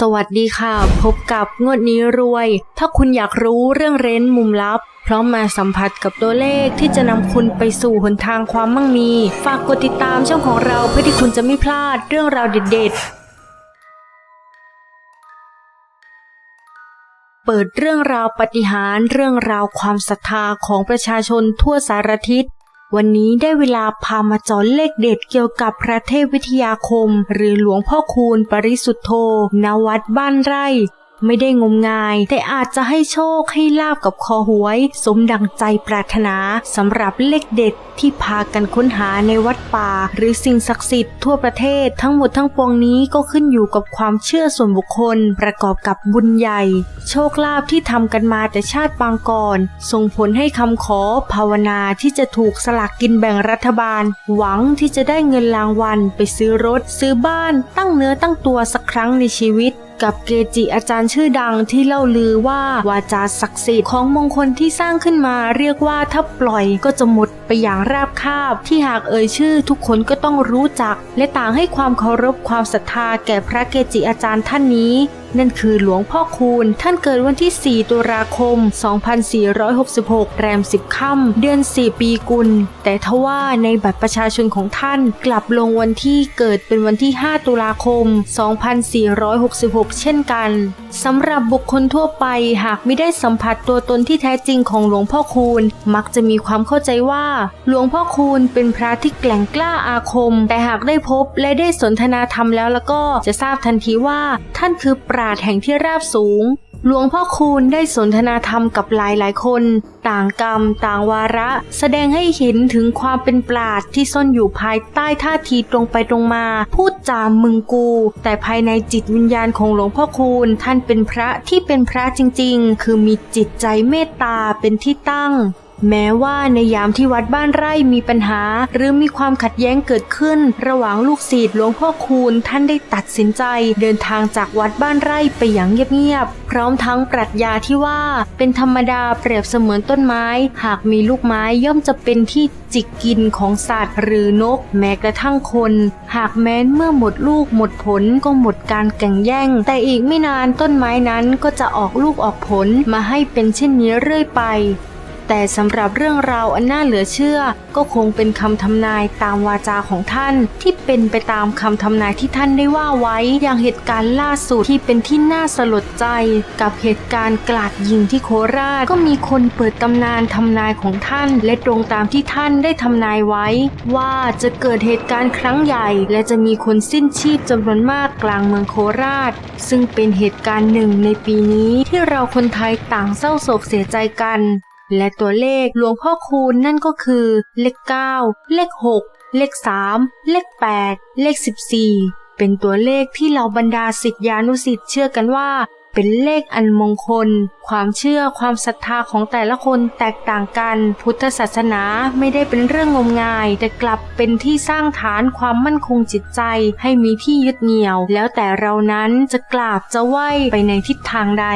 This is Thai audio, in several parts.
สวัสดีค่ะ พบกับงวดนี้รวย ถ้าคุณอยากรู้เรื่องเร้นมุมลับ พร้อมมาสัมผัสกับตัวเลขที่จะนำคุณไปสู่หนทางความมั่งมี ฝากกดติดตามช่องของเราเพื่อที่คุณจะไม่พลาดเรื่องราวเด็ดๆ เปิดเรื่องราวปฏิหารเรื่องราวความศรัทธาของประชาชนทั่วสารทิศ วันนี้ได้เวลาพามาจอนเลขเด็ดเกี่ยวกับพระเทพวิทยาคม หรือหลวงพ่อคูณปริสุทธโธ ณ วัดบ้านไร่ ไม่ได้งมงาย แต่อาจจะให้โชคให้ลาบกับคอหวย สมดังใจปรารถนาสำหรับเลขเด็ดที่พากันค้นหาในวัดป่า หรือสิ่งศักดิ์สิทธิ์ทั่วประเทศทั้งหมดทั้งปวงนี้ก็ขึ้นอยู่กับความเชื่อส่วนบุคคล ประกอบกับบุญใหญ่ โชคลาภที่ทำกันมาแต่ชาติปางก่อน ส่งผลให้คำขอภาวนาที่จะถูกสลากกินแบ่งรัฐบาล หวังที่จะได้เงินรางวัล ไปซื้อรถ ซื้อบ้าน ตั้งเนื้อตั้งตัวสักครั้งในชีวิต กับเกจิอาจารย์ชื่อดังที่เล่าลือว่าวาจาศักดิ์สิทธิ์ของมงคลที่สร้างขึ้นมาเรียกว่าถ้าปล่อยก็จะหมดไปอย่างราบคาบที่หากเอ่ยชื่อทุกคนก็ต้องรู้จัก และต่างให้ความเคารพความศรัทธาแก่พระเกจิอาจารย์ท่านนี้นั่นคือหลวงพ่อคูณ ท่านเกิดวันที่ 4 ตุลาคม 2466 แรม 10 ค่ำ เดือน 4 ปีกุล แต่ทว่าในบัตรประชาชนของท่านกลับลงวันที่เกิดเป็นวันที่ 5 ตุลาคม 2466 เช่นกัน สำหรับบุคคลทั่วไปหากไม่ได้สัมผัสตัวตนที่แท้จริงของหลวงพ่อคูณ มักจะมีความเข้าใจว่าหลวงพ่อคูณเป็นพระที่แกล่งกล้าอาคม แต่หากได้พบและได้สนทนาธรรมแล้วแล้วก็จะทราบทันทีว่าท่านคือปราดแห่งที่ราบสูง หลวงพ่อคูณได้สนทนาธรรมกับหลายหลายคน ต่างกรรม ต่างวาระ แสดงให้เห็นถึงความเป็นปราดที่ซ่อนอยู่ภายใต้ท่าทีตรงไปตรงมา พูดจามึงกู แต่ภายในจิตวิญญาณของหลวงพ่อคูณท่านเป็นพระที่เป็นพระจริงๆ คือมีจิตใจเมตตาเป็นที่ตั้ง แม้ว่าในยามที่วัดบ้านไร่มีปัญหา หรือมีความขัดแย้งเกิดขึ้น ระหว่างลูกศิษย์หลวงพ่อคูณท่านได้ตัดสินใจ เดินทางจากวัดบ้านไร่ไปอย่างเงียบๆพร้อมทั้งปรัชญาที่ว่า เป็นธรรมดาเปรียบเสมือนต้นไม้ หากมีลูกไม้ย่อมจะเป็นที่จิกกินของสัตว์ หรือนกแม้กระทั่งคน หากแม้นเมื่อหมดลูกหมดผลก็หมดการแข่งแย่ง แต่อีกไม่นานต้นไม้นั้นก็จะออกลูกออกผลมาให้เป็นเช่นนี้เรื่อยไป แต่สำหรับเรื่องราวอันน่าเหลือเชื่อ ก็คงเป็นคำทำนายตามวาจาของท่าน ที่เป็นไปตามคำทำนายที่ท่านได้ว่าไว้ อย่างเหตุการณ์ล่าสุดที่เป็นที่น่าสลดใจ กับเหตุการณ์กลาดยิงที่โคราช ก็มีคนเปิดตำนานทำนายของท่าน และตรงตามที่ท่านได้ทำนายไว้ ว่าจะเกิดเหตุการณ์ครั้งใหญ่ และจะมีคนสิ้นชีพจำนวนมากกลางเมืองโคราช ซึ่งเป็นเหตุการณ์หนึ่งในปีนี้ที่เราคนไทยต่างเศร้าโศกเสียใจกัน และตัวเลขหลวงพ่อคูณนั่นก็คือ เลข 9 เลข 6 เลข 3 เลข 8 เลข 14 เป็นตัวเลขที่เหล่าบรรดาศิษยานุศิษย์เชื่อกันว่า เป็นเลขอันมงคล ความเชื่อความศรัทธาของแต่ละคนแตกต่างกัน พุทธศาสนาไม่ได้เป็นเรื่องงมงาย แต่กลับเป็นที่สร้างฐานความมั่นคงจิตใจให้มีที่ยึดเหนี่ยว แล้วแต่เรานั้นจะกราบจะไหวไปในทิศทางใด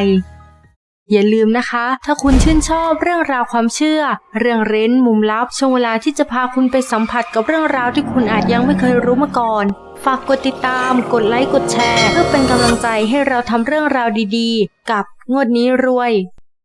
อย่าลืมนะคะ ถ้าคุณชื่นชอบเรื่องราวความเชื่อ เรื่องเร้นมุมลับ ช่วงเวลาที่จะพาคุณไปสัมผัสกับเรื่องราวที่คุณอาจยังไม่เคยรู้มาก่อน ฝากกดติดตาม กดไลค์ กดแชร์ เพื่อเป็นกำลังใจให้เราทำเรื่องราวดีๆ กับงวดนี้รวย